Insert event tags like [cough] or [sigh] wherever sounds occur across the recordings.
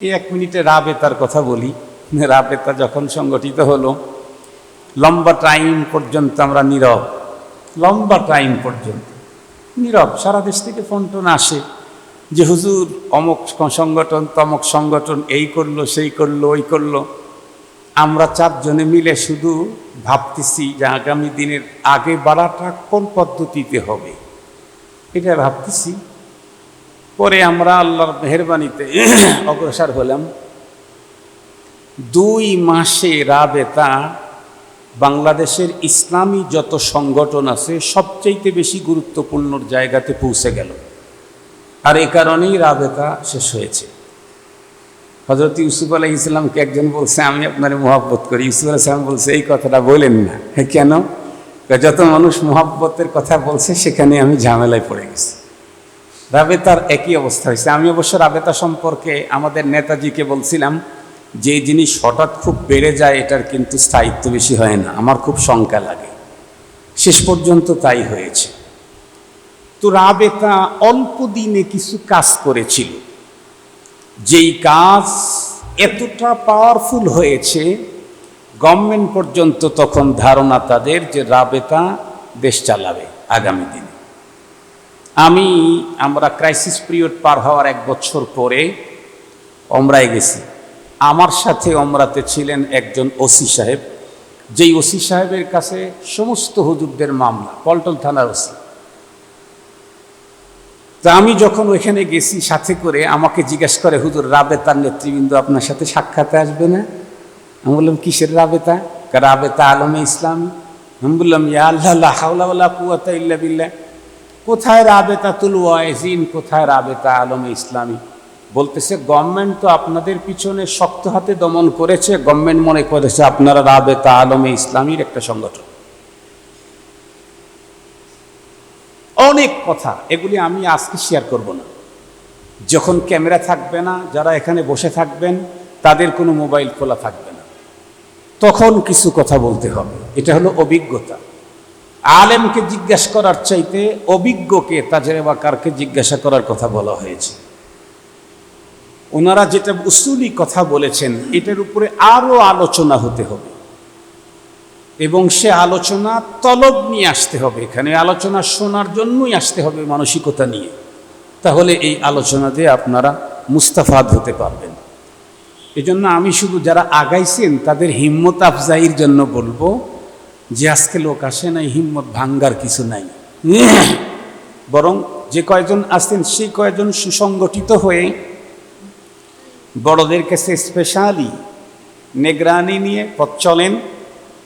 এই এক মিনিটে রাবেতার কথা বলি। রাবেতা যখন সংগঠিত হলো, লম্বা টাইম পর্যন্ত আমরা নীরব। লম্বা টাইম পর্যন্ত। নীরব, সারা দেশ থেকে টোন আসে যে, হুজুর, অমক সংগঠন, তমক সংগঠন, এই করল, সেই করল, ওই করল। আমরা চারজনে মিলে শুধু ভাবতেছি যে, আগামী দিনের আগে বাড়াটা কোন পদ্ধতিতে হবে। এটা ভাবতেছি পরে আমরা আল্লাহর মেহরবানিতে [clears throat] অগ্রসর হলাম। দুই মাসে রাবেতা বাংলাদেশের ইসলামী যত সংগঠন আছে, সবচাইতে বেশি গুরুত্বপূর্ণ জায়গাতে পৌঁছে গেল। আর এ কারণেই রাবেতা শেষ হয়েছে। হজরত ইউসুফ আলাহ ইসলামকে একজন বলছে, আমি আপনার মোহাব্বত করি। ইউসুফ আলাহ ইসলাম বলছে, এই কথাটা বলেন না। হ্যাঁ কেন? যত মানুষ মোহাব্বতের কথা বলছে, সেখানে আমি ঝামেলায় পড়ে গেছি। রাবেতার একই অবস্থা হয়েছে। আমি অবশ্য রাবেতা সম্পর্কে আমাদের নেতাজিকে বলছিলাম, যে জিনিস হঠাৎ খুব বেড়ে যায়, এটার কিন্তু স্থায়িত্ব বেশি হয় না। আমার খুব শঙ্কা লাগে। শেষ পর্যন্ত তাই হয়েছে। তো রাবেতা অল্প দিনে কিছু কাজ করেছিল। যেই কাজ এতটা পাওয়ারফুল হয়েছে গভর্নমেন্ট পর্যন্ত তখন ধারণা তাদের যে রাবেতা দেশ চালাবে আগামী দিনে। আমি আমরা ক্রাইসিস পিরিয়ড পার হওয়ার এক বছর পরে অমরায় গেছি। আমার সাথে অমরাতে ছিলেন একজন ওসি সাহেব, যেই ওসি সাহেবের কাছে সমস্ত হুজুরদের মামলা, পল্টন থানার ওসি। তা আমি যখন ওইখানে গেছি সাথে করে আমাকে জিজ্ঞেস করে, হুজুর, রাবেতার নেতৃবৃন্দ আপনার সাথে সাক্ষাতে আসবে না? আমি বললাম, কিসের রাবেতা? রাবেতা আলমে ইসলাম। আমি বললাম, ইয়া আল্লাহ কুয়াতা ইল্লা বিল্লাহ। কোথায় রাবেতা তুল ওয়াইজিন, কোথায় রাবেতা আলমে ইসলামী? বলতেছে, গভর্নমেন্ট তো আপনাদের পিছনে শক্ত হাতে দমন করেছে। গভর্নমেন্ট মনে করেছে আপনারা রাবেতা আলমে ইসলামীর একটা সংগঠন অনেক কথা, এগুলি আমি আজকে শেয়ার করব না। যখন ক্যামেরা থাকবে না, যারা এখানে বসে থাকবেন, তাদের কোনো মোবাইল খোলা থাকবে না। তখন কিছু কথা বলতে হবে। এটা হলো অভিজ্ঞতা। আলেমকে জিজ্ঞাসা করার চাইতে অভিজ্ঞকে তাজরেবাকারকে জিজ্ঞাসা করার কথা বলা হয়েছে। ওনারা যেটা উসুলি কথা বলেছেন, এটার উপরে আরও আলোচনা হতে হবে। এবং সে আলোচনা তলব নিয়ে আসতে হবে। এখানে আলোচনা শোনার জন্যই আসতে হবে মানসিকতা নিয়ে। তাহলে এই আলোচনা দিয়ে আপনারা মুস্তাফাদ হতে পারবেন। এজন্য আমি শুধু যারা আগাইছেন, তাদের হিম্মত আফজাইয়ের জন্য বলব যে আজকে লোক আসে নাই, হিম্মত ভাঙ্গার কিছু নাই। বরং যে কয়জন আসেন সেই কয়জন সুসংগঠিত হয়ে বড়দের কাছে স্পেশালি নেগরানি নিয়ে পথ চলেন,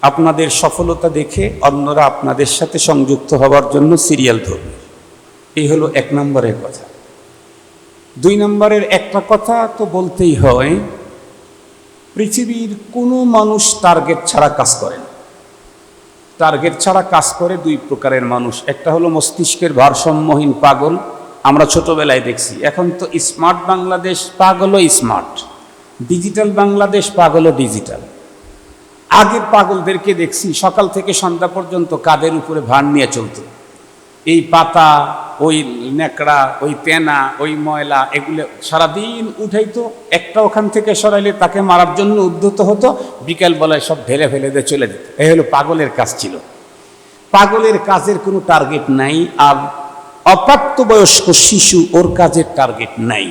আপনাদের সফলতা দেখে অন্যরা আপনাদের সাথে সংযুক্ত হওয়ার জন্য সিরিয়াল ধরবে। এই হলো এক নম্বরের কথা। দুই নম্বরের একটা কথা তো বলতেই হয়, পৃথিবীর কোনো মানুষ টার্গেট ছাড়া কাজ করে না। টার্গেট ছাড়া কাজ করে দুই প্রকারের মানুষ। একটা হলো মস্তিষ্কের ভারসাম্যহীন পাগল, আমরা ছোটবেলায় দেখছি। এখন তো স্মার্ট বাংলাদেশ পাগলও স্মার্ট। ডিজিটাল বাংলাদেশ পাগলও ডিজিটাল। আগের পাগলদেরকে দেখছি সকাল থেকে সন্ধ্যা পর্যন্ত কাদের উপরে ভার নিয়ে চলত। এই পাতা, ওই ন্যাকড়া, ওই তেনা ওই ময়লা, এগুলো সারাদিন উঠাইতো, একটা ওখান থেকে সরাইলে তাকে মারার জন্য উদ্ধত হতো বিকেল বেলায় সব ঢেলে ফেলে দিয়ে চলে যেত। এই হলো পাগলের কাজ ছিল। পাগলের কাজের কোনো টার্গেট নাই, আর অপ্রাপ্তবয়স্ক শিশু ওর কাজের টার্গেট নাই।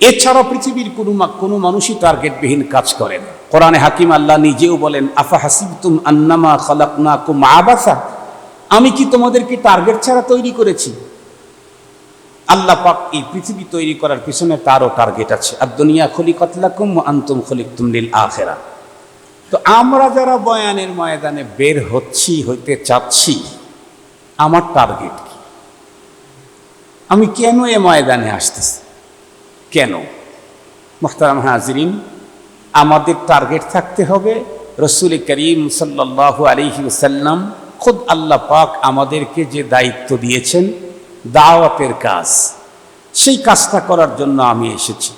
এছাড়া পৃথিবীর কোনো কোনো মানুষই টার্গেটবিহীন কাজ করেন কোরআনে হাকিম আল্লাহ নিজেও বলেন আফা হাসিবতুম আন্নামা খলাকনা কুম আবাসা? আমি কি তোমাদেরকে টার্গেট ছাড়া তৈরি করেছি? আল্লাহ পাক এই পৃথিবী তৈরি করার পিছনে তারও টার্গেট আছে। আর দুনিয়া খলি কতলাকুম আন্তম খলিকুম লিল আখেরা। তো আমরা যারা বয়ানের ময়দানে বের হচ্ছি, হইতে চাচ্ছি, আমার টার্গেট কি? আমি কেন এ ময়দানে আসতেছি? কেন? মোহতারাম হাজরিন, আমাদের টার্গেট থাকতে হবে। রসুল করিম সাল্লাহু আলহি সাল্লাম খুদ আল্লাহ পাক আমাদেরকে যে দায়িত্ব দিয়েছেন, দাওয়াতের কাজ, সেই কাজটা করার জন্য আমি এসেছি।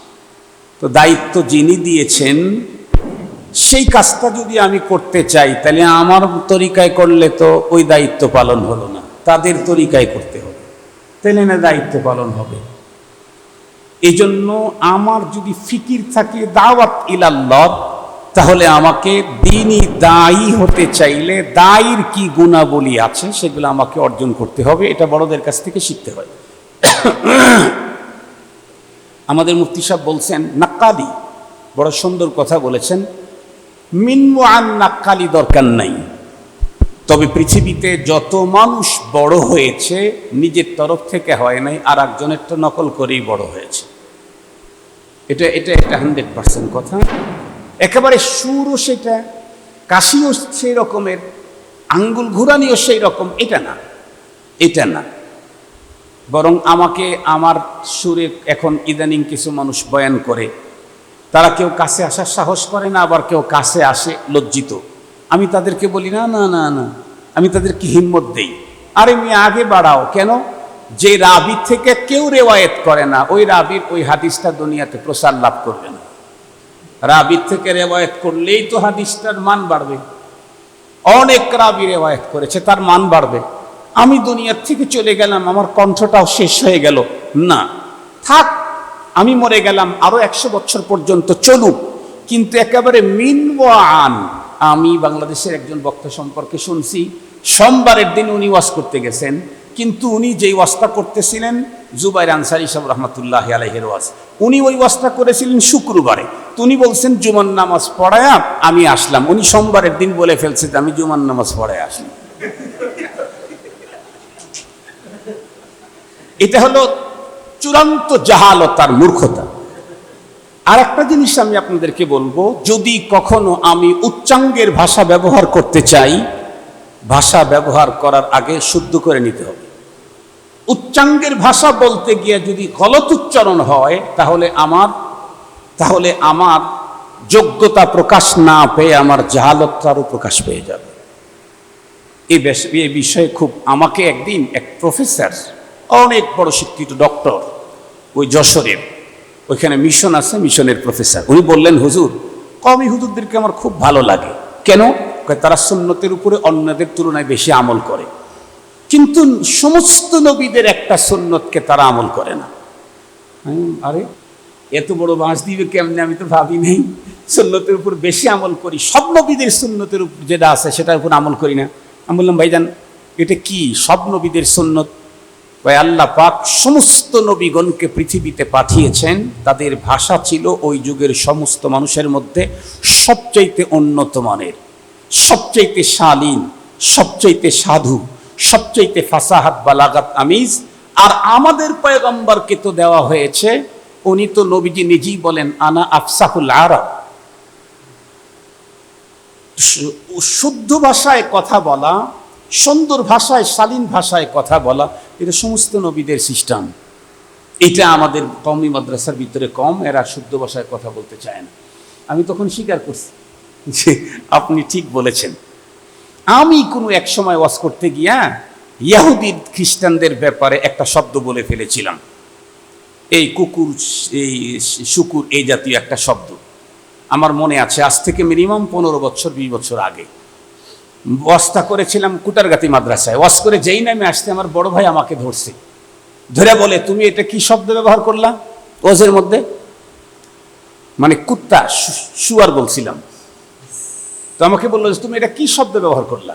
তো দায়িত্ব যিনি দিয়েছেন, সেই কাজটা যদি আমি করতে চাই, তাহলে আমার তরিকায় করলে তো ওই দায়িত্ব পালন হলো না, তাদের তরিকায় করতে হবে। তাহলে না দায়িত্ব পালন হবে। এই জন্য আমার যদি ফিকির থাকে, দাওয়াত ইলাল্লাহ তাহলে আমাকে দিনই দায়ী হতে চাইলে দায়ীর কি গুণাবলী আছে সেগুলো আমাকে অর্জন করতে হবে, এটা বড়দের কাছ থেকে শিখতে হয়। আমাদের মুফতি সাহেব বলছেন, নাক্কালি, বড় সুন্দর কথা বলেছেন, মিনমু আন নাক্কালি দরকার নাই। তবে পৃথিবীতে যত মানুষ বড় হয়েছে, নিজের তরফ থেকে হয় নাই, আর একজনেরটা নকল করেই বড় হয়েছে। এটা এটা একটা হান্ড্রেড পার্সেন্ট কথা। একেবারে সুরও সেটা, কাশিও সেই রকমের, আঙ্গুল ঘুরানিও সেই রকম, এটা না এটা না। বরং আমাকে আমার সুরে এখন ইদানিং কিছু মানুষ বয়ান করে, তারা কেউ কাছে আসার সাহস করে না, আবার কেউ কাছে আসে লজ্জিত। আমি তাদেরকে বলি, না না না না, আমি তাদেরকে হিম্মত দেই। আরে মেয়ে আগে বাড়াও, কেন? যে রাবি থেকে কেউ রেওয়ায়েত করে না, ওই রাবির ওই হাদিসটা দুনিয়াতে প্রসার লাভ করবে না। রাবির থেকে রেওয়ায়েত করলেই তো হাদিসটার মান বাড়বে। অনেক রাবি রেওয়ায়েত করেছে, তার মান বাড়বে। আমি দুনিয়ার থেকে চলে গেলাম, আমার কণ্ঠটাও শেষ হয়ে গেল। না, থাক, আমি মরে গেলাম, আরও একশো বছর পর্যন্ত চলুক। কিন্তু একেবারে মিনওয়ান, আমি বাংলাদেশের একজন বক্তা সম্পর্কে শুনছি, সোমবারের দিন উনি ওয়াজ করতে গেছেন। কিন্তু উনি যেই ওয়াস্তা করতেছিলেন, জুবাইর আনসারি সাহেব রহমতুল্লাহ আলহের ওয়াজ, উনি ওই ওয়াস্তা করেছিলেন শুক্রবারে। তো উনি বলছেন জুমান নামাজ পড়ায়া আমি আসলাম। উনি সোমবারের দিন বলে ফেলছে যে, আমি জুমান নামাজ পড়ায় আসলাম। এটা হলো চূড়ান্ত জাহালতার মূর্খতা। আর একটা জিনিস আমি আপনাদেরকে বলব, যদি কখনো আমি উচ্চাঙ্গের ভাষা ব্যবহার করতে চাই, ভাষা ব্যবহার করার আগে শুদ্ধ করে নিতে হবে। উচ্চাঙ্গের ভাষা বলতে গিয়ে যদি গলত উচ্চারণ হয়, তাহলে আমার তাহলে আমার যোগ্যতা প্রকাশ না পেয়ে আমার জাহালতারও প্রকাশ পেয়ে যাবে। এই বিষয়ে খুব, আমাকে একদিন এক প্রফেসর, অনেক বড় শিক্ষিত ডক্টর, ওই যশোরের, ওইখানে মিশন আছে, মিশনের প্রফেসর, উনি বললেন, হুজুর কমি হুজুরদেরকে আমার খুব ভালো লাগে। কেন? তারা সুন্নতের উপরে অন্যদের তুলনায় বেশি আমল করে। কিন্তু সমস্ত নবীদের একটা সুন্নতকে তারা আমল করে না। আরে, এত বড় বাঁশ দিবে কেমনে? আমি তো ভাবি নেই। সুন্নতের উপর বেশি আমল করি। সব নবীদের সুন্নতের উপর যেটা আছে সেটার উপর আমল করি না। আমি বললাম, ভাইজান, এটা কি? সব নবীদের সুন্নত? ভাই আল্লাহ পাক সমস্ত নবীগণকে পৃথিবীতে পাঠিয়েছেন। তাদের ভাষা ছিল ওই যুগের সমস্ত মানুষের মধ্যে সবচাইতে উন্নত মানের। সবচাইতে শালীন, সবচাইতে সাধু। সবচাইতে ফাসাহাত বালাগাত আমিজ। আর আমাদের পয়গম্বরকে তো দেওয়া হয়েছে, উনি তো নবীজি নিজেই বলেন, আনা আফসাহুল আরব। শুদ্ধ ভাষায় কথা বলা, সুন্দর ভাষায়, শালীন ভাষায় কথা বলা, এটা সমস্ত নবীদের সিস্টেম। এটা আমাদের কমই মাদ্রাসার ভিতরে কম, এরা শুদ্ধ ভাষায় কথা বলতে চায় না। আমি তখন স্বীকার করছি যে আপনি ঠিক বলেছেন। আমি কোনো এক সময় ওয়াজ করতে গিয়া ইয়াহুদি খ্রিস্টানদের ব্যাপারে একটা শব্দ বলে ফেলেছিলাম। এই কুকুর, এই শুকুর, এই জাতীয় একটা শব্দ। আমার মনে আছে, আজ থেকে মিনিমাম পনেরো বছর, বিশ বছর আগে। ওয়াজটা করেছিলাম কুটারগাতি মাদ্রাসায়। ওয়াজ করে যেই নামে আসতে আমার বড় ভাই আমাকে ধরছে। ধরে বলে, তুমি এটা কি শব্দ ব্যবহার করলা? ওয়াজের মধ্যে। মানে কুত্তা শুয়ার বলছিলাম। তো আমাকে বলল যে, তুমি এটা কি শব্দ ব্যবহার করলা?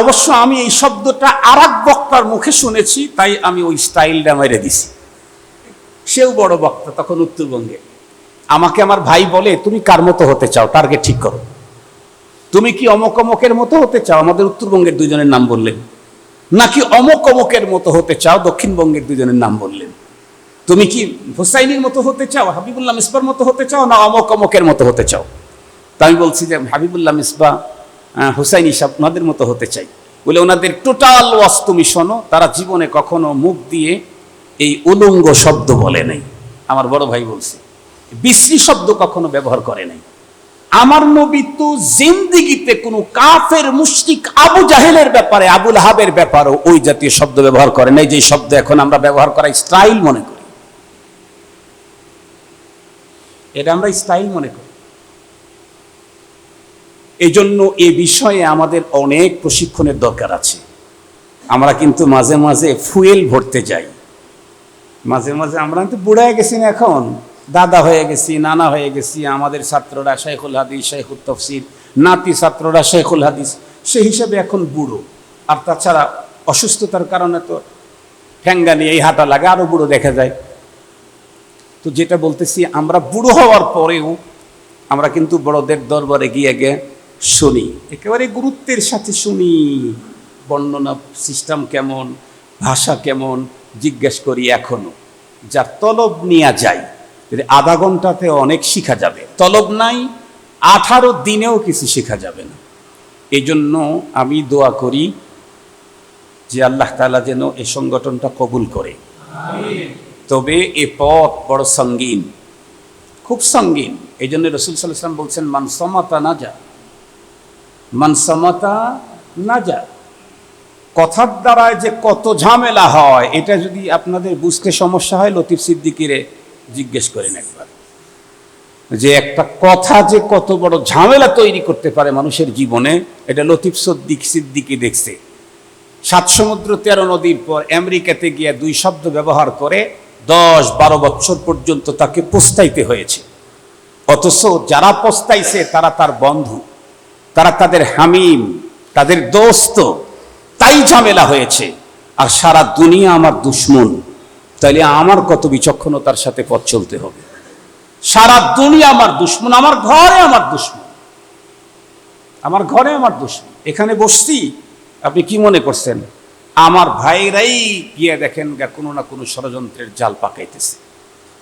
অবশ্য আমি এই শব্দটা আর এক বক্তার মুখে শুনেছি, তাই আমি ওই স্টাইলটা মেরে দিছি। সেও বড় বক্তা, তখন উত্তরবঙ্গে। আমাকে আমার ভাই বলে, তুমি কার মতো হতে চাও? টার্গেট ঠিক করো। তুমি কি অমক অমকের মতো হতে চাও? আমাদের উত্তরবঙ্গের দুজনের নাম বললেন। নাকি অমক অমকের মতো হতে চাও? দক্ষিণবঙ্গের দুজনের নাম বললেন। তুমি কি হুসাইনির মতো হতে চাও? হাবিবুল্লাহ মিসবার মতো হতে চাও? না, অমক অমকের মতো হতে চাও। তা আমি বলছি যে হাবিবুল্লাহ মিসবা হুসাইন সাহেব ওনাদের মতো হতে চাই। বলে ওনাদের টোটাল ওয়াজ তুমি শোনো তারা জীবনে কখনো মুখ দিয়ে এই উলঙ্গ শব্দ বলে নাই। আমার বড় ভাই বলছে, বিশ্রী শব্দ কখনো ব্যবহার করে নাই। আমার নবী তো জিন্দিগিতে কোনো কাফের মুশরিক আবু জাহেলের ব্যাপারে, আবুল হাবের ব্যাপারেও ওই জাতীয় শব্দ ব্যবহার করে নাই যে শব্দ এখন আমরা ব্যবহার করা স্টাইল মনে করি। এটা আমরা স্টাইল মনে করি। এই জন্য এ বিষয়ে আমাদের অনেক প্রশিক্ষণের দরকার আছে। আমরা কিন্তু মাঝে মাঝে ফুয়েল ভরতে যাই। মাঝে মাঝে আমরা তো বুড়ায় গেছি না এখন। দাদা হয়ে গেছি, নানা হয়ে গেছি, আমাদের ছাত্ররা শেখুল হাদিস, শেখুল তফসির, নাতি ছাত্ররা শেখুল হাদিস সেই হিসাবে এখন বুড়ো। আর তাছাড়া অসুস্থতার কারণে তো ঠ্যাঙ্গা নিয়ে এই হাঁটা লাগে আরও বুড়ো দেখা যায়। তো যেটা বলতেছি, আমরা বুড়ো হওয়ার পরেও আমরা কিন্তু বড়দের দরবারে গিয়ে গিয়ে শুনি। একেবারে গুরুত্বের সাথে শুনি। বর্ণনা সিস্টেম কেমন, ভাষা কেমন, জিজ্ঞেস করি এখনও। যার তলব নেওয়া যায় আধা ঘন্টাতে অনেক শিখা যাবে। তলব নাই, আঠারো দিনেও কিছু শেখা যাবে না। এই জন্য আমি দোয়া করি যে আল্লাহ তালা যেন এই সংগঠনটা কবুল করে। তবে এ পথ বড় সঙ্গীন। খুব সঙ্গীন। এই জন্য রসুল সাল্লাম বলছেন মানসমাতা না যা মানসমাতা না যা কথার দ্বারায় যে কত ঝামেলা হয়, এটা যদি আপনাদের বুঝতে সমস্যা হয়, লতিফ সিদ্দিকিরে জিজ্ঞেস করেন একবার। যে একটা কথা যে কত বড় ঝামেলা তৈরি করতে পারে মানুষের জীবনে, এটা লতিফ সদ্দিক সিদ্দিকি দেখছে। সাত সমুদ্র, তেরো নদীর পর আমেরিকাতে গিয়ে দুই শব্দ ব্যবহার করে দশ বারো বছর পর্যন্ত তাকে পোস্তাইতে হয়েছে। অথচ যারা পোস্তাইছে, তারা তার বন্ধু। তারা তাদের হামিম, তাদের দোস্ত, তাই ঝামেলা হয়েছে। আর সারা দুনিয়া আমার দুশ্মন। তাইলে আমার কত বিচক্ষণতার সাথে পথ চলতে হবে? সারা দুনিয়া আমার দুশ্মন, আমার ঘরে আমার দুশ্মন। আমার ঘরে আমার দুশ্মন। এখানে বসছি, আপনি কি মনে করছেন? আমার ভাইরাই গিয়ে দেখেন গা, কোনো না কোনো ষড়যন্ত্রের জাল পাকাইতেছে।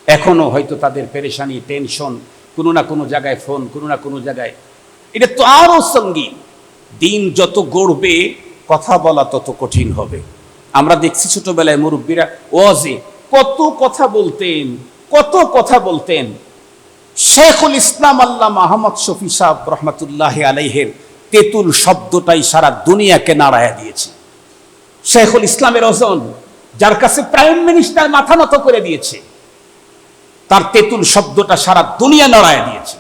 এখনও হয়তো তাদের পেরেশানি, টেনশন, কোনো না কোনো জায়গায় ফোন, কোনো না কোনো জায়গায় এটা তো আরও সঙ্গীন দিন যত গড়বে, কথা বলা তত কঠিন হবে। আমরা দেখছি ছোটবেলায় মুরব্বীরা, ওয়াজে কত কথা বলতেন, কত কথা বলতেন। শেখুল ইসলাম আল্লাহ মাহমদ শফি সাহ রহমতুল্লাহ আলাইহের তেতুল শব্দটাই সারা দুনিয়াকে নাড়ায়া দিয়েছে। শেখুল ইসলামের ওজন, যার কাছে প্রাইম মিনিস্টার মাথা নত করে দিয়েছে, তার তেতুল শব্দটা সারা দুনিয়া নাড়ায়া দিয়েছে।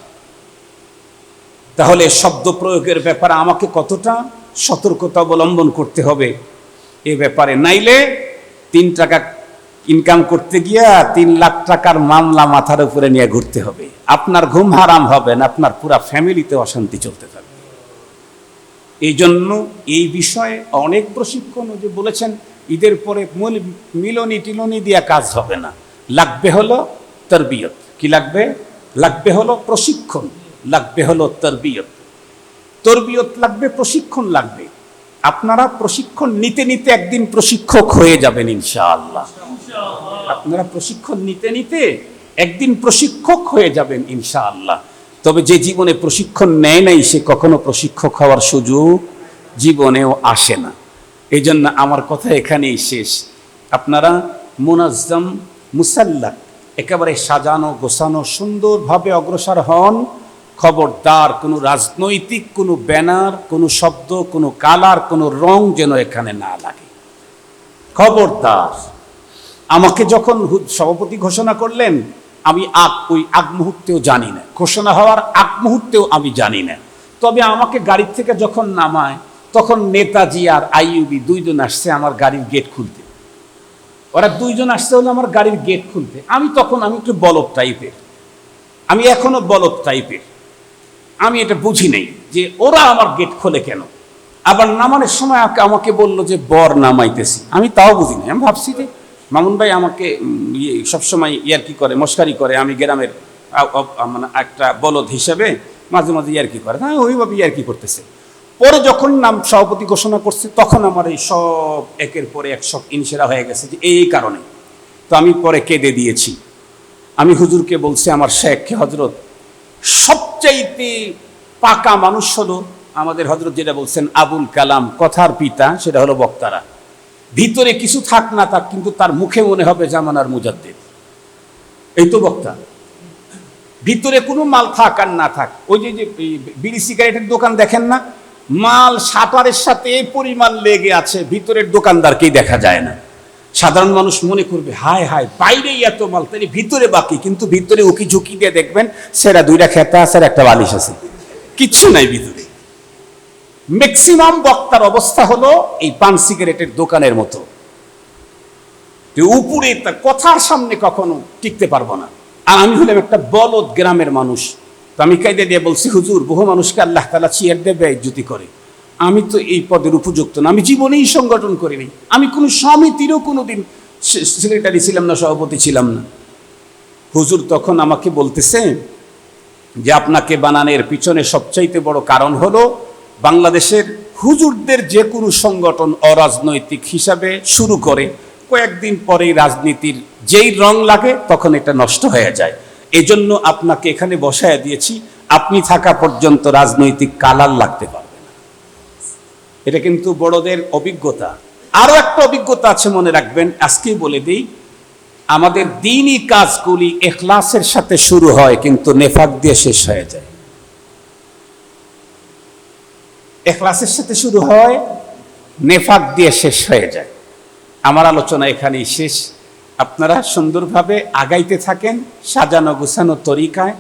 তাহলে শব্দ প্রয়োগের ব্যাপারে আমাকে কতটা সতর্কতা অবলম্বন করতে হবে? এ ব্যাপারে নাইলে তিন টাকা ইনকাম করতে গিয়া তিন লাখ টাকার মামলা মাথার উপরে নিয়ে ঘুরতে হবে। আপনার ঘুম হারাম হবে না, আপনার পুরা ফ্যামিলিতে অশান্তি চলতে থাকবে। এই জন্য এই বিষয়ে অনেক প্রশিক্ষণ যে বলেছেন, ঈদের পরে মূল মিলনি টিলনি দিয়া কাজ হবে না। লাগবে হলো তরবিয়ত। কি লাগবে? লাগবে হলো প্রশিক্ষণ। লাগবে হলো তরবিয়ত। তরবিয়ত লাগবে প্রশিক্ষণ লাগবে। আপনারা প্রশিক্ষণ নিতে নিতে একদিন প্রশিক্ষক হয়ে যাবেন ইনশাআল্লাহ। আপনারা প্রশিক্ষণ নিতে নিতে একদিন প্রশিক্ষক হয়ে যাবেন ইনশাআল্লাহ। তবে যে জীবনে প্রশিক্ষণ নেয় নাই সে কখনো প্রশিক্ষক হওয়ার সুযোগ জীবনেও আসে না। এই জন্য আমার কথা এখানেই শেষ। আপনারা মুনাজ্জম মুসাল্লাক একেবারে সাজানো গোছানো সুন্দরভাবে অগ্রসর হন। খবরদার, কোনো রাজনৈতিক, কোনো ব্যানার, কোনো শব্দ, কোনো কালার, কোনো রং যেন এখানে না লাগে। খবরদার, আমাকে যখন সভাপতি ঘোষণা করলেন, আমি আগ, ওই আগ মুহূর্তেও জানি না। ঘোষণা হওয়ার আগ মুহূর্তেও আমি জানি না। তবে আমাকে গাড়ির থেকে যখন নামায়, তখন নেতাজি আর আইইউবি দুইজন আসছে আমার গাড়ির গেট খুলতে। ওরা দুইজন আসছে হলো আমার গাড়ির গেট খুলতে। আমি তখন, আমি একটু বলদ টাইপের আমি এখনও বলদ টাইপের আমি এটা বুঝি নাই যে ওরা আমার গেট খোলে কেন? আবার নামানোর সময় আমাকে- বলল যে, বর নামাইতেছি। আমি তাও বুঝি নাই। আমি ভাবছি যে, মামুন ভাই আমাকে ইয়ে সবসময় ইয়ারকি করে, মস্কারি করে। আমি গ্রামের মানে একটা বলদ হিসেবে মাঝে মাঝে ইয়ারকি করে। হ্যাঁ ওইভাবে ইয়ারকি করতেছে। পরে যখন নাম সভাপতি ঘোষণা করছে, তখন আমার এই সব একের পরে এক সব ইনসেরা হয়ে গেছে যে, এই কারণে। তো আমি পরে কেঁদে দিয়েছি। আমি হুজুরকে বলছি, আমার শেখ হজরত সবচাইতে পাকা মানুষ হলো আমাদের হজরত যেটা বলছেন আবুল কালাম, কথার পিতা, সেটা হলো বক্তারা। ভিতরে কিছু থাক না থাক, কিন্তু তার মুখে মনে হবে জামানার মুজাদ্দিদ। এই তো বক্তা। ভিতরে কোনো মাল থাক আর না থাক, ওই যে বিড়ি সিগারেটের দোকান দেখেন না? মাল সাটারের সাথে এই পরিমাণ লেগে আছে, ভিতরের দোকানদারকেই দেখা যায় না। সাধারণ মানুষ মনে করবে, হায় হায় বাইরেই এত মাল, তাহলে ভিতরে বাকি, কিন্তু ভিতরে উকি ঝুঁকি দিয়ে দেখবেন সেরা দুইটা খেতা আছে আর একটা বালিশ আছে। কিচ্ছু নাই ভিতরে। ম্যাক্সিমাম বক্তার অবস্থা হলো এই পান সিগারেটের দোকানের মতো। উপরে তার কথার সামনে কখনো টিকতে পারব না। আর আমি হলাম একটা বলদ গ্রামের মানুষ। তো আমি কাইদে দিয়ে বলছি, হুজুর, বহু মানুষকে আল্লাহ তালা চেয়ার দেবে, ইজ্জতি করে। আমি তো এই পদের উপযুক্ত না। আমি জীবনেই সংগঠন করিনি। আমি কোনো সমিতিরও কোনো দিন সেক্রেটারি ছিলাম না, সভাপতি ছিলাম না। হুজুর তখন আমাকে বলতেছে যে আপনাকে বানানোর পিছনে সবচাইতে বড় কারণ হলো বাংলাদেশের হুজুরদের যে কোনো সংগঠন অরাজনৈতিক হিসাবে শুরু করে কয়েকদিন পরেই রাজনীতির যেই রং লাগে তখন এটা নষ্ট হয়ে যায়। এজন্য আপনাকে এখানে বসায় দিয়েছি, আপনি থাকা পর্যন্ত রাজনৈতিক কালার লাগতে পারবে না এটা কিন্তু বড়দের অভিজ্ঞতা। আরও একটা অভিজ্ঞতা আছে মনে রাখবেন, আজকেই বলে দিই, আমাদের দিনই কাজগুলি এখলাসের সাথে শুরু হয়, কিন্তু নেফাক দিয়ে শেষ হয়ে যায়। এখলাসের সাথে শুরু হয়, নেফাক দিয়ে শেষ হয়ে যায়। আমার আলোচনা এখানেই শেষ। আপনারা সুন্দরভাবে আগাইতে থাকেন, সাজানো গুছানো তরিকায়।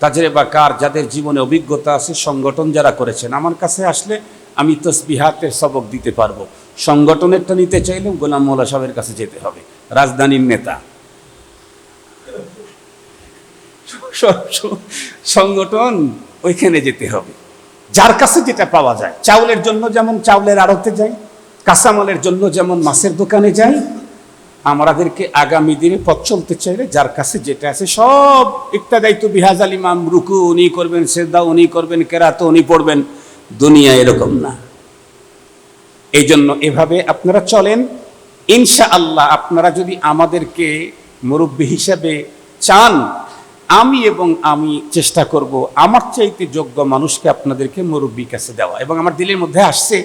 তাজরে বা কার, যাদের জীবনে অভিজ্ঞতা আছে, সংগঠন যারা করেছেন, আমার কাছে আসলে আমি তসবিহাতের সবক দিতে পারব। সংগঠনেরটা নিতে চাইলেও গোলাম মোল্লা সাহেবের কাছে যেতে হবে। রাজধানীর নেতা। সংগঠন ওইখানে যেতে হবে। যার কাছে যেটা পাওয়া যায়। চাউলের জন্য যেমন চাউলের আড়তে যাই, কাঁচামালের জন্য যেমন মাছের দোকানে যাই, আমাদেরকে আগামী দিনে পথ চলতে চাইলে যার কাছে যেটা আছে সব একটা দায়িত্ব বিহাজ আল ইমাম রুকু, উনি করবেন সেদা উনি করবেন কেরাত, উনি পড়বেন। দুনিয়া এরকম না। এই জন্য এভাবে আপনারা চলেন। ইনশা আল্লাহ আপনারা যদি আমাদেরকে মুরব্বী হিসাবে চান, আমি এবং আমি চেষ্টা করব আমার চাইতে যোগ্য মানুষকে আপনাদেরকে মুরব্বী কাছে দেওয়া এবং আমার দিলের মধ্যে আসছে,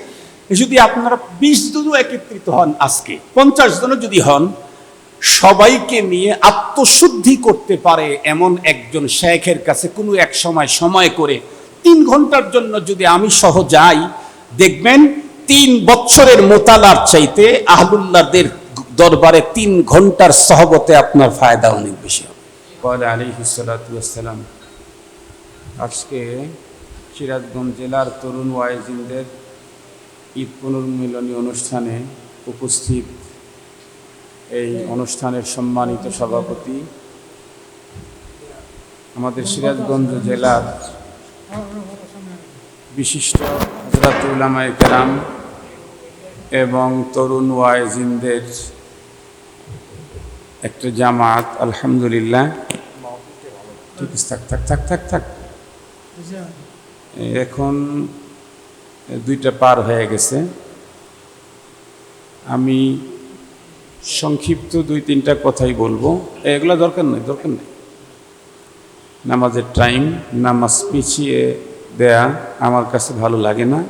যদি আপনারা বিশ জনও একত্রিত হন আজকে, পঞ্চাশ জনও যদি হন, সবাইকে নিয়ে আত্মশুদ্ধি করতে পারে এমন একজন শেখের কাছে কোনো এক সময় সময় করে তিন ঘণ্টার জন্য যদি আমি সহ যাই, দেখবেন তিন বছরের মোতালার চাইতে আহলুল্লাহদের দরবারে তিন ঘণ্টার সহবতে আপনার ফায়দা অনেক বেশি হবে। আজকে সিরাজগঞ্জ জেলার তরুণ ওয়াইজিনদের ঈদ পুনর্মিলনী অনুষ্ঠানে উপস্থিত এই অনুষ্ঠানের সম্মানিত সভাপতি, আমাদের সিরাজগঞ্জ জেলার বিশিষ্ট হজরত উলামায়ে কেরাম এবং তরুণ ওয়াইজিনদের একটা জামাত, আলহামদুলিল্লাহ। ঠিক থাক থাক থাক থাক থাক। এখন দুইটা পার হয়ে গেছে। আমি সংক্ষিপ্ত দুই তিনটা কথাই বলব। এগুলো দরকার নেই দরকার নেই। নামাজের টাইম নামাজ পিছিয়ে দেয়া আমার কাছে ভালো লাগে না।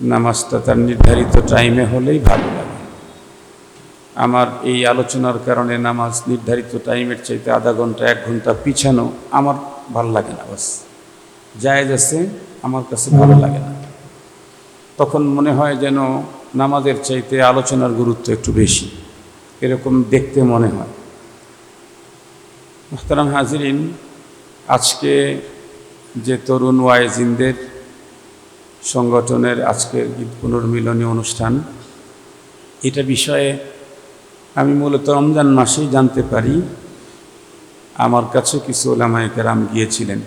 নামাজটা তার নির্ধারিত টাইমে হলেই ভালো লাগে। আমার এই আলোচনার কারণে নামাজ নির্ধারিত টাইমের চাইতে আধা ঘণ্টা, এক ঘণ্টা পিছানো আমার ভালো লাগে না, বাস। জায়েজ আছে, আমার কাছে ভালো লাগে না। তখন মনে হয় যেন নামাজের চাইতে আলোচনার গুরুত্ব একটু বেশি। এরকম দেখতে মনে হয়। মোহতারাম হাজিরিন, আজকে যে তরুণ ওয়াইজিনদের সংগঠনের আজকের ঈদ পুনর্মিলনী অনুষ্ঠান, এটা বিষয়ে আমি মূলত রমজান মাসেই জানতে পারি। আমার কাছে কিছু ওলামায় কেরাম গিয়েছিলেন।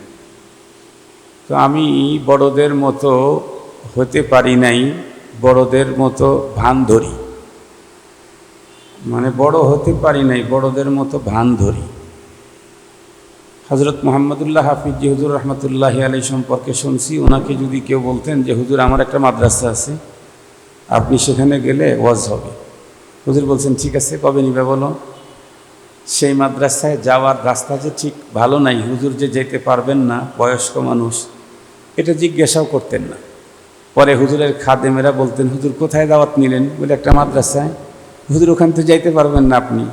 তো আমি বড়দের মতো হতে পারি নাই, বড়দের মতো ভান ধরি। মানে বড় হতে পারি নাই, বড়দের মতো ভান ধরি। হজরত মোহাম্মদুল্লাহ হাফিজ যে হুজুর রহমতুল্লাহ আলী সম্পর্কে শুনছি। ওনাকে যদি কেউ বলতেন যে, হুজুর, আমার একটা মাদ্রাসা আছে, আপনি সেখানে গেলে ওয়াজ হবে। হুজুর বলছেন, ঠিক আছে, কবে নিবে বলো? সেই মাদ্রাসায় যাওয়ার রাস্তা যে ঠিক ভালো নাই, হুজুর যে যেতে পারবেন না, বয়স্ক মানুষ, এটা জিজ্ঞাসাও করতেন না। পরে হুজুরের খাদেমেরা বলতেন, হুজুর, কোথায় দাওয়াত নিলেন? বলে, একটা মাদ্রাসায়। হুজুর, ওখান থেকে যাইতে পারবেন না আপনি,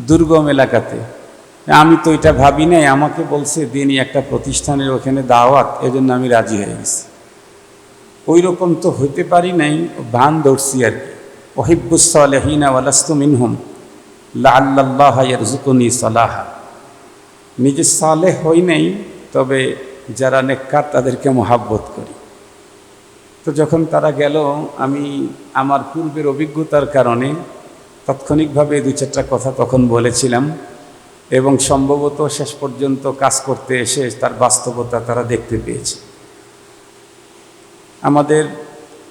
দুর্গম এলাকাতে। আমি তো এটা ভাবি নাই, আমাকে বলছে, দিনই একটা প্রতিষ্ঠানের ওখানে দাওয়াত এজন্য আমি রাজি হয়ে গেছি। ওই রকম তো হইতে পারি নাই, ভান ধরছি আর কি। ওহিবুসলেহিনা ওয়ালাস্তু মিনহুম লাল্লাহ সালাহা। নিজে সালেহ হই নাই, তবে যারা নেককার, তাদেরকে মহাব্বত করি। তো যখন তারা গেল, আমি আমার পূর্বের অভিজ্ঞতার কারণে তাৎক্ষণিকভাবে দু চারটা কথা তখন বলেছিলাম। এবং সম্ভবত শেষ পর্যন্ত কাজ করতে এসে তার বাস্তবতা তারা দেখতে পেয়েছে। আমাদের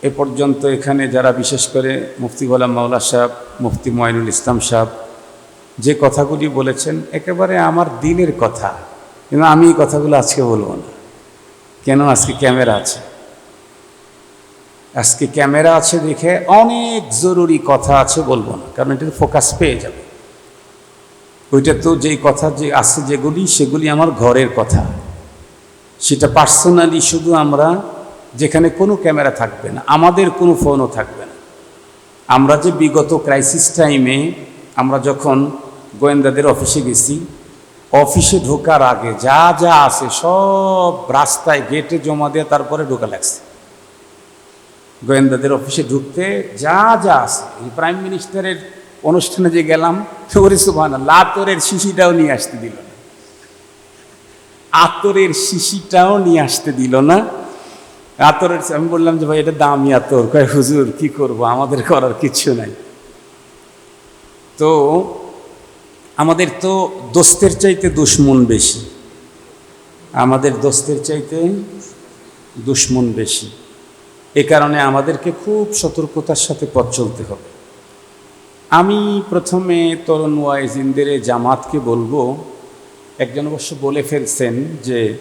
এ পর্যন্ত এখানে যারা বিশেষ করে মুফতি গোলাম মাওলা সাহেব, মুফতি ময়নুল ইসলাম সাহেব যে কথাগুলি বলেছেন, একেবারে আমার দিনের কথা। কিন্তু আমি এই কথাগুলো আজকে বলব না। কেন? আজকে ক্যামেরা আছে। আজকে ক্যামেরা আছে দেখে অনেক জরুরি কথা আছে বলব না। কারণ এটার ফোকাস পেয়ে যাবে। ওইটা তো যেই কথা যে আছে যেগুলি, সেগুলি আমার ঘরের কথা। সেটা পার্সোনালি শুধু আমরা, যেখানে কোনো ক্যামেরা থাকবে না, আমাদের কোনো ফোনও থাকবে না। আমরা যে বিগত ক্রাইসিস টাইমে আমরা যখন গোয়েন্দাদের অফিসে গেছি অফিসে ঢোকার আগে যা যা আছে সব রাস্তায় গেটে জমা দিয়ে তারপরে ঢোকা লাগছে। গোয়েন্দাদের অফিসে ঢুকতে যা যা আছে প্রাইম মিনিস্টারের অনুষ্ঠানে যে গেলাম ওরে লাতরের শিশিটাও নিয়ে আসতে দিল না। আতরের শিশিটাও নিয়ে আসতে দিল না। আতরের আমি বললাম যে, ভাই, এটা দামি আতর। কয়, হুজুর, কি করব? আমাদের করার কিছু নাই। তো আমাদের তো দোস্তের চাইতে দুশ্মন বেশি। আমাদের দোস্তের চাইতে দুশ্মন বেশি। এ কারণে আমাদেরকে খুব সতর্কতার সাথে পথ চলতে হবে। আমি প্রথমে তরুণ ওয়াইজিনদের জামাতকে বলব, একজন অবশ্য বলে ফেলছেন যে,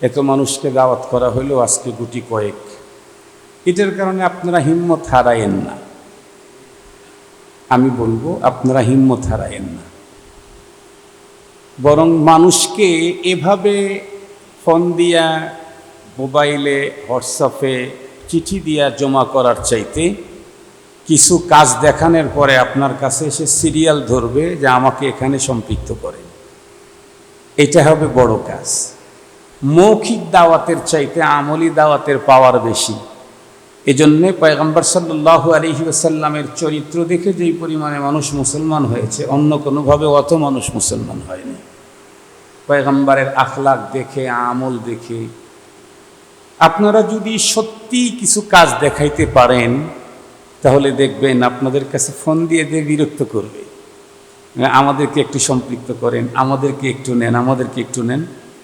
এত মানুষকে দাওয়াত করা হলেও আজকে গুটি কয়েক। এটার কারণে আপনারা হিম্মত হারায়েন না। আমি বলব, আপনারা হিম্মত হারায়েন না। বরং মানুষকে এভাবে ফোন দিয়া, মোবাইলে, হোয়াটসঅ্যাপে চিঠি দিয়া জমা করার চাইতে কিছু কাজ দেখানোর পরে আপনার কাছে এসে সিরিয়াল ধরবে যে আমাকে এখানে সম্পৃক্ত করে। এটা হবে বড় কাজ। মৌখিক দাওয়াতের চাইতে আমলি দাওয়াতের পাওয়ার বেশি। এজন্যে পয়গম্বর সাল্লাহ আলহি আসাল্লামের চরিত্র দেখে যেই পরিমাণে মানুষ মুসলমান হয়েছে, অন্য কোনোভাবে অত মানুষ মুসলমান হয়নি। পয়গম্বরের আখলাক দেখে, আমল দেখে, আপনারা যদি সত্যি কিছু কাজ দেখাইতে পারেন তাহলে দেখবেন আপনাদের কাছে ফোন দিয়ে দিয়ে বিরক্ত করবে। আমাদেরকে একটু সম্পৃক্ত করেন, আমাদেরকে একটু নেন, আমাদেরকে একটু নেন।